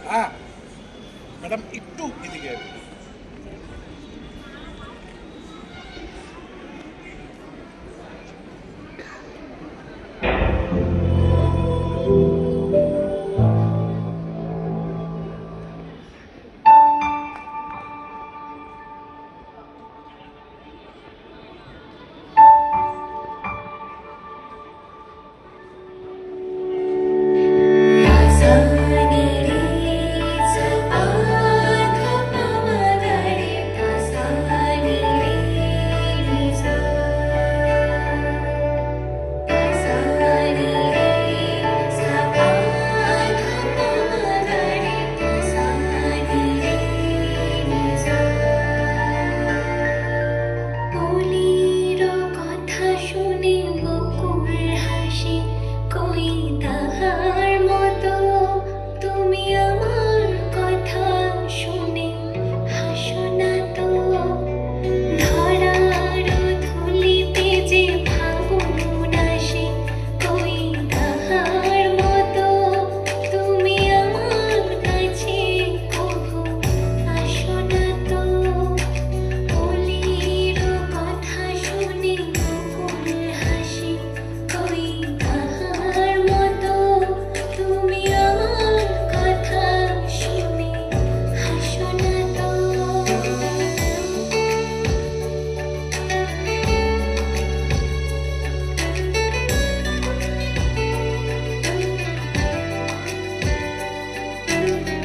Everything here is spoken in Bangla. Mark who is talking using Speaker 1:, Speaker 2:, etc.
Speaker 1: হ্যাঁ ম্যাডাম একটু এদিকে thank you.